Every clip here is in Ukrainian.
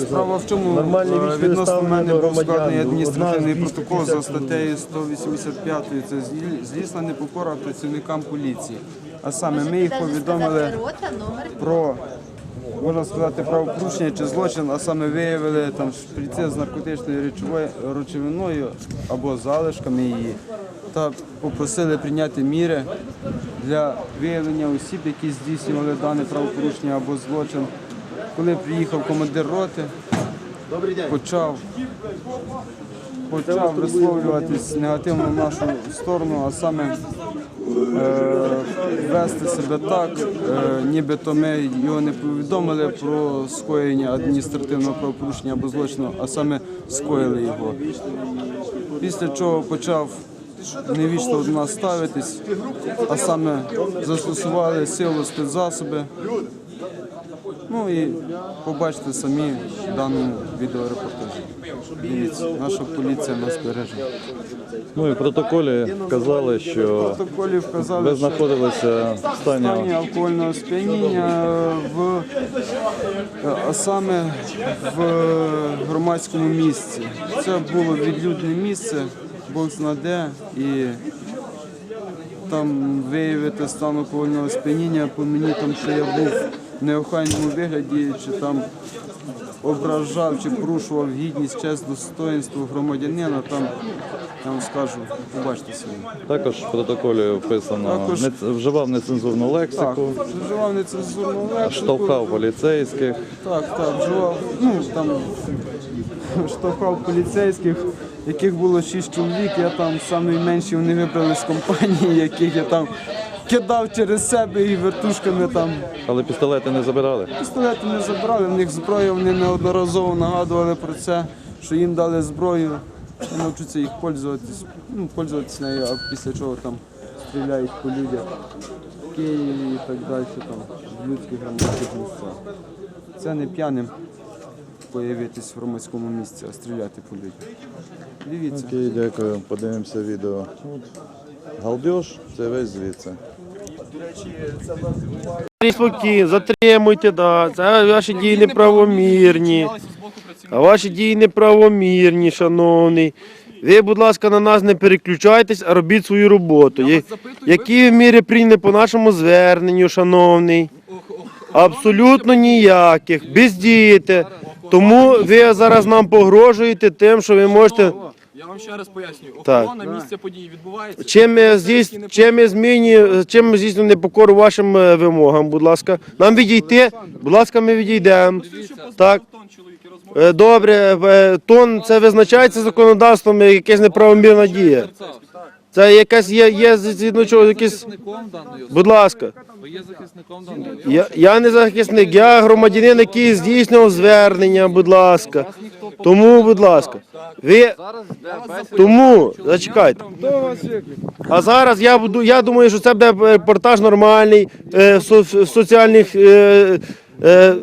Справа в чому е, відносно мене був складений адміністративний протокол за статтею 185. Це злісна непокора працівникам поліції. А саме ми їх повідомили про можна сказати правопорушення чи злочин, а саме виявили там шприці з наркотичною речовою речовиною або залишками її. Та попросили прийняти міри для виявлення осіб, які здійснювали дане правопорушення або злочин. Коли приїхав командир роти, почав почав висловлюватись негативно в нашу сторону, а саме е, вести себе так, е, нібито ми його не повідомили про скоєння адміністративного правопорушення або злочину, а саме скоїли його. Після чого почав невічно до нас ставитись, а саме застосували силу спецзасоби. Ну і побачите самі в даному відеорепортажі. Дивіться, наша поліція нас береже. Ну і в протоколі вказали, В що протоколі вказали, ви що знаходилися в стані стані алкогольного сп'яніння в а саме в громадському місці. Це було відлюдне місце, Бог знаде, і там виявити стан алкогольного сп'яніння по мені, там що я був неохайному вигляді, чи там ображав чи порушував гідність, честь, достоинство громадянина, там я вам скажу, побачите собі. також в протоколі вписано Також- не вживав нецензурну Так, лексику, вживав нецензурну лексику. штовхав поліцейських. Так, так, вживав. Ну там штовхав поліцейських, яких було шість чоловік. Я там найменші вони вибрали з компанії, яких я там кидав через себе і вертушками там. Але пістолети не забирали. Пістолети не забрали, в них зброю, вони неодноразово нагадували про це, що їм дали зброю, і навчаться їх пользуватись, ну, пользуватись нею, а після чого там стріляють по людях в Києві і так далі, там, в людських громадських місцях. Це не п'яним появитись в громадському місці, а стріляти по людях. Дивіться. Окей, дякую. Подивимося відео. Галдеж, це весь звідси. Спокійно, затримуйте, да. Це ваші дії неправомірні. А ваші дії неправомірні, шановний. Ви, будь ласка, на нас не переключайтесь, а робіть свою роботу. Я- Які ви міри прийняли по нашому зверненню, шановний? Абсолютно ніяких. Бездієте. Тому ви зараз нам погрожуєте тим, що ви можете. Я вам ще раз пояснюю. Так. Охорона місця події відбувається. Чим ми здійс... чим ми змінюємо, чим ми здійснюємо непокору вашим е, вимогам, будь ласка. Нам відійти, будь ласка, ми відійдемо. Так. Тон чоловіки розмовляють. Е, Добре, е, тон це визначається законодавством, е, якась неправомірна дія. Це якась є, є згідно чого якісь. Захисником даної особи. Будь ласка, Ви є захисником даної я, я не захисник, я громадянин, який здійснював звернення, будь ласка. Тому, будь ласка, ви тому зачекайте. А зараз я буду. Я думаю, що це буде репортаж нормальний е, в со- в соціальних е, е,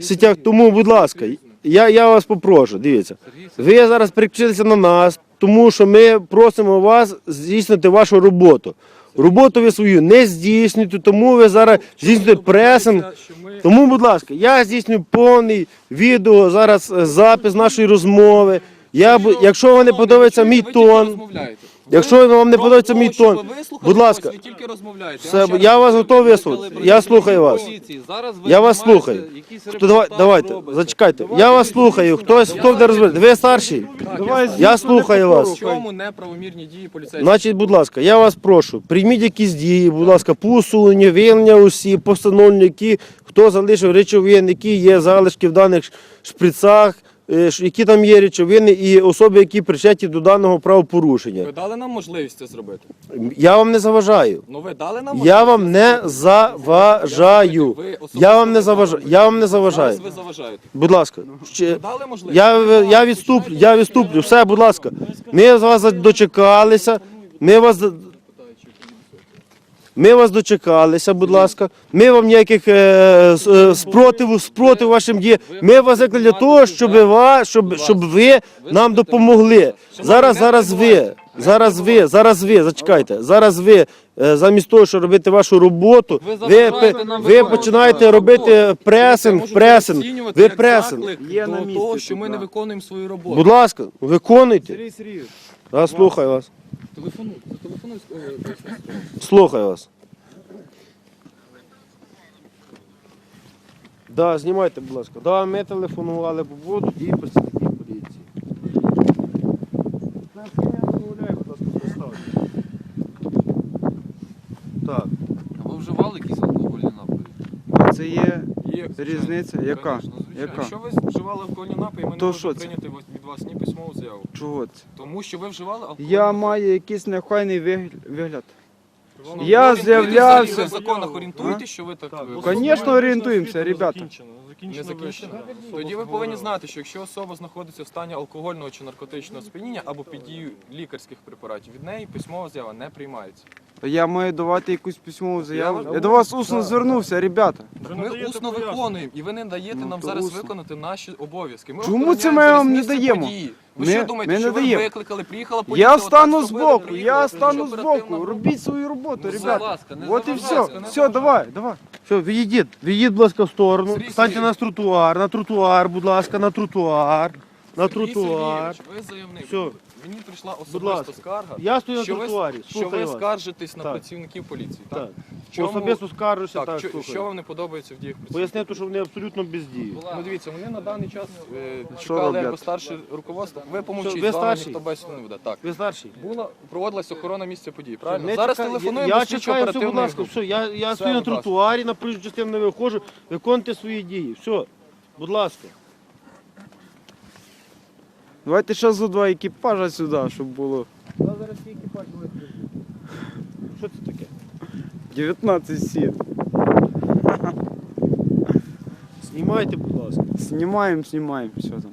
сетях. Тому, будь ласка, я, я вас попрошу. Дивіться, ви зараз переключилися на нас, тому що ми просимо вас здійснити вашу роботу. Роботу ви свою не здійснюєте, тому ви зараз здійснюєте пресинг. Тому, будь ласка, я здійснюю повний відео, зараз е, запис нашої розмови. Я, бу- якщо вам не подобається мій тон, розмовляєте. Якщо вам не подобається мій тон, будь ласка, Ви тільки розмовляєте. Все, я вас готовий ви вислухати. Я слухаю вас. Я вас слухаю. Хто давай, давайте, зачекайте. Я вас слухаю. Хтось хто буде розбирати? Ви старший? Я слухаю вас. В чому неправомірні дії поліцейських? Значить, будь ласка, я вас прошу, прийміть якісь дії, будь ласка, по усуненню, усі, постановлення, які хто залишив речовин, які є залишки в даних шприцах, які там є речовини і особи, які причетні до даного правопорушення. Ви дали нам можливість це зробити? Я вам не заважаю. Ну ви дали нам можливість? Я вам не заважаю. Ви особисто Я вам не заважаю. Я вам не заважаю. Зараз ви заважаєте. Будь ласка, ще- Ви дали можливість? я, я відступлю, я відступлю. Все, будь ласка. Ми з вас дочекалися. Ми вас. Ми вас дочекалися, будь ласка. Ми вам ніяких е, е, спротиву, спротиву вашим діям. Ми вас викликали для того, щоб, ва, щоб, щоб ви нам допомогли. Зараз, зараз ви. Зараз ви, зараз ви, зачекайте, зараз ви е, замість того, щоб робити вашу роботу, Ви ви, ви починаєте робити пресинг, пресинг, ви пресинг. Є на того, що ми не виконуємо свою роботу. Будь ласка, виконуйте. Я слухаю вас. Телефонуй, зателефонуй. е, Слухаю вас. Да, знімайте, будь ласка. Да, ми телефонували по поводу дії працівників поліції. Знаєш, я відмовляю, будь ласка, поставте. Так. А ви вживали якісь алкогольні напої? це є Є, різниця? Яка? Звичайно, звичайно. Яка? Якщо ви вживали алкогольні напої, ми не То можемо це? прийняти вас- від вас ні письмову заяву. Чого це? Тому що ви вживали алкогольні Я напої. маю якийсь нехайний вигля- вигляд. Ну, Я ви з'являвся- Ви в законах орієнтуєтесь, що ви так... е, Звісно, орієнтуємося, ребята. Не закінчено. Тоді ви повинні знати, що якщо особа знаходиться в стані алкогольного чи наркотичного сп'яніння або під дією лікарських препаратів, від неї письмова заява не приймається. Я маю давати якусь письмову заяву. Я до вас усно звернувся, ребята. Ми усно виконуємо, і ви не даєте Ну, нам то зараз усно. виконати наші обов'язки. Ми Чому охороняємо це ми зараз вам не місце даємо? події. Ви Ми- що думаєте, ми не що ви даємо. викликали, приїхала поліція? Я отак стану зробили, збоку, приїхали, я стану оперативна збоку. група? Робіть свою роботу, Ну, будь ребята. ласка, не От і все. заважайте, не Все, давай, давай. Все, відійдіть, відійдіть, будь ласка, в сторону. Сергій Станьте Сергійович. на тротуар, на тротуар, будь ласка, на тротуар. На Сергій тротуар. Сергійович, ви заявник. Все. Мені прийшла ласка. особиста скарга. Я стою на що ви- тротуарі. Що ви вас. скаржитесь на Так. працівників поліції, так? Так. Чому- Особисто скаржуся, Так, так, що, слухаю. що вам не подобається в діях працівників? Пояснити, що вони абсолютно бездіють. Ну дивіться, вони на даний час е, чекали роблять? старше руководство. Ви помовчіть, Що, з ви вами старший? ніхто бесіду не буде. Так. Ви старший? Була, проводилась охорона місця події, правильно? Ми Зараз чекаю- телефонуємо Я до слідчо чекаю, все, будь оперативної ласка, групи. все, я, я Все, стою на будь ласка. тротуарі, на проїжджу частину не виходжу, виконуйте свої дії. Все, будь ласка. Давайте ще за два екіпажа сюди, щоб було зараз який екіпаж Що це таке? 19 сіт. Знімайте, будь ласка. Знімаємо, знімаємо, все там.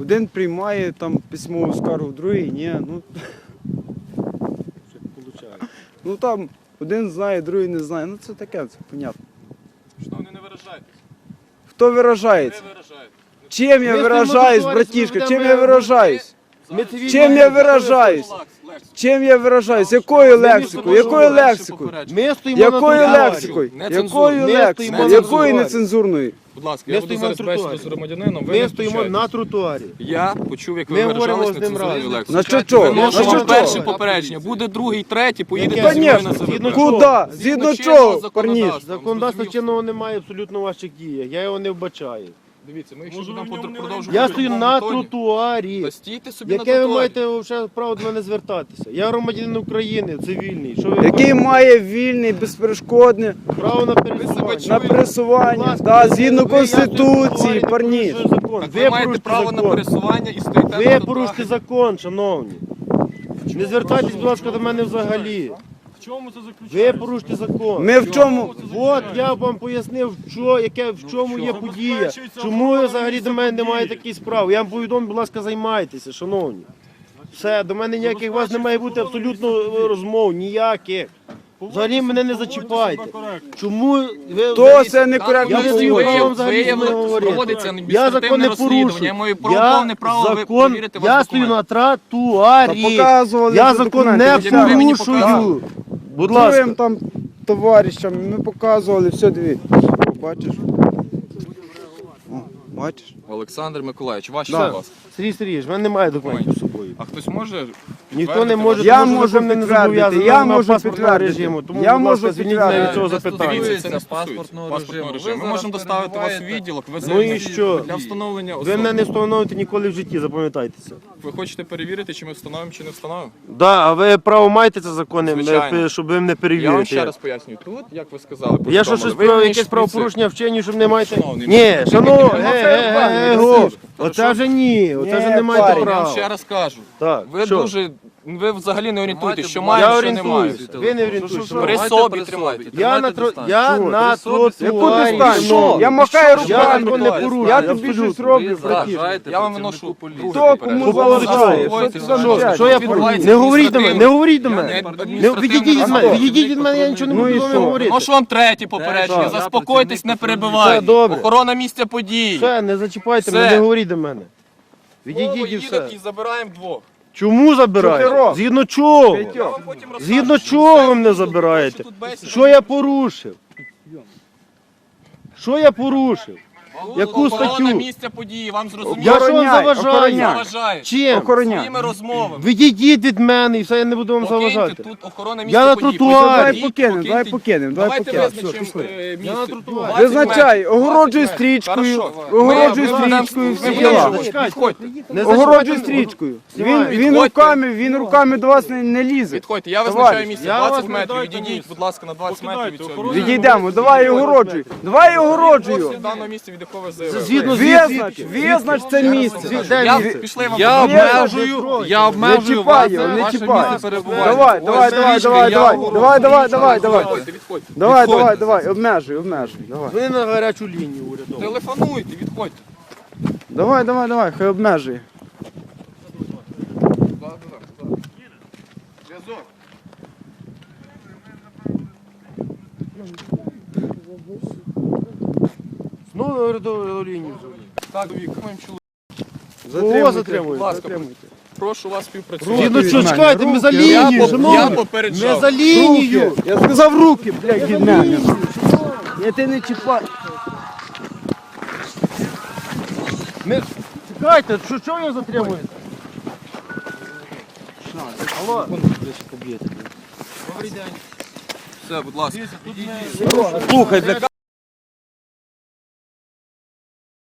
Один приймає там письмову скаргу, другий ні. Ну, Що получаю. ну там один знає, другий не знає. Ну це таке, це понятно. Шановні, не виражайтесь. Хто виражається? Чим я виражаюсь, братішка? Чим я виражаюсь? Чим я виражаюсь? Чим я виражаюсь? Якою лексикою? Якою лексикою? Якою лексикою? Якою лексикою? Якою нецензурною? Будь ласка, Ми я буду стоїмо зараз на бесіду тротуарі. з громадянином. Ви Ми не стоїмо на тротуарі. Я почув, як ви Ми говоримо виражались з ним нецензурною разом. лексикою. На що чого? На що перше чого? попередження, буде другий, третій, поїдете зі мною на Конечно. Згідно? Згідно чинного чого, парніш? законодавства. Законодавства чинного немає абсолютно в ваших діях. Я його не вбачаю. Дивіться, ми якщо будемо под- продовжувати... Я стою на тротуарі. Та стійте собі на Яке ви тротуарі. маєте вже право до мене звертатися? Я громадянин України, цивільний. Що ви Який хочете? має вільний, безперешкодне право на пересування? на пересування, да, згідно ви- Конституції, закон. Так ви, маєте право на пересування і стоїте на Ви тротуарі. порушите закон, шановні. Не звертайтесь, будь ласка, до мене взагалі. Чому це заключається? Ви порушите закон. Ми в чому? От я вам пояснив, що, яке, в чому є подія. Чому ви взагалі до мене не маєте такої справи? Я вам повідомлю, будь ласка, займайтеся, шановні. Все, до мене ніяких у вас не має бути абсолютно е, розмов, ніяких. Взагалі мене не зачіпайте. Чому ви То взагалі- це некоректно Я не даю права взагалі з ними говорити. проводиться Я адміністративне закон не порушую. я маю Я право ви- закон, перевірити вас я стою документи. Та на тротуарі. показували Я вже закон документи. не ви мені показали. порушую. Будь ласка. Другим там товаришам ми показували, все дві. Бачиш? О, бачиш? Олександр Миколаївич, ваші Да. у вас. Сергій Сергійович, в мене немає документів з собою. А хтось може Ніхто не може, Я тому що можу закон мене не підтвердити, зобов'язаний я можу паспортного підтвердити. режиму. Тому, Я будь ласка, можу звільніть мене від підтвердити. цього Це запитання. Дивіться, це не стосується паспортного паспортного режиму. режиму. Ви Ми можемо доставити вас перебуваєте- відділок. Ви Ну і що? для встановлення Ви особи. мене не встановите ніколи в житті, запам'ятайтеся. Ви хочете перевірити, чи ми встановимо, чи не встановимо? Да, а ви право маєте це закони, Звичайно. щоб ви мене Я вам перевірити. ще раз пояснюю. Тут, як ви сказали, Я що, повідомили, щось ви про мені якесь правопорушення вчені, щоб не маєте. Шановний, Ні, ну, шановні, ну, е, е, е, го. Оце вже ні, оце вже не маєте Я вам права. ще раз кажу. Так, Ви що? дуже Ви взагалі не орієнтуєтесь, що маємо, що не маємо. орієнтуюсь. Ви не орієнтуєтесь. При собі тримайте. Я на тро... я на Яку тротуарі. дистанцію? Я махаю руками. не порушую. Я тобі щось роблю, Ви Я вам виношу. Хто кому заважає? Що Що, я порушую? Не говоріть до мене, не говоріть до мене. Не відійдіть від мене, відійдіть від мене, я нічого не Ну буду і з вами що? говорити. Ну що вам третє попередження? Заспокойтесь, не перебивайте. Охорона місця подій. Все, не зачіпайте мене, не говоріть до мене. Відійдіть і все. і забираємо двох. Чому забираєте? Згідно чого? Згідно чого ви мене забираєте? Що я порушив? Що я порушив? Яку Охорона статтю? місця події, вам зрозуміло? Я що вам Охороняй, заважаю? охороняй. заважає. Чим? Охороняй. Своїми розмовами. Відійдіть від мене і все, я не буду вам Покиньте заважати. тут охорона Я місця на подій. тротуарі. Давай покинемо, давай покиньте. покинемо, давай Давайте покинемо. визначимо е, Я на тротуарі. 20 Визначай, метрів. огороджуй 20 метрів. стрічкою, Хорошо. огороджуй Ми- ми будемо- стрічкою, ми будемо діла. визначати. Відходьте. Не Огороджуй зачіпайте мене. стрічкою. Він, Знімаю. він Відходьте. руками, він руками до вас не, не лізе. Відходьте, я Товариш, визначаю місце. я 20 не метрів. Відійдіть, місце. будь ласка, на 20 метрів від цього місця. Відійдемо, давай огороджуй. Давай я огороджую. Ось даного місця, якого ви заявили. Згідно з Визнач, визнач це місце. Де Я місце? пішли вам Я обмежую, я обмежую вас, його, не ваше чіпай. місце перебування. Давай, давай, Ось давай, давай, я давай, давай, давай, давай, давай. Відходьте, відходьте. Давай, давай, давай, обмежуй, обмежуй. Давай. Ви на гарячу лінію урядову. Телефонуйте, відходьте. Давай, давай, давай, хай обмежує. Зв'язок. На урядову лінію. Так, Вік, моїм чоловіком. Кого Будь ласка, прошу вас співпрацювати. Від що, чекайте, ми за лінію, я шановні. Ми за лінію. Я сказав руки, блядь, від мене. Я тебе не чіпаю. Ми... Чекайте, що, що ви його затримуєте? Алло. Все, будь ласка. Слухай, бля,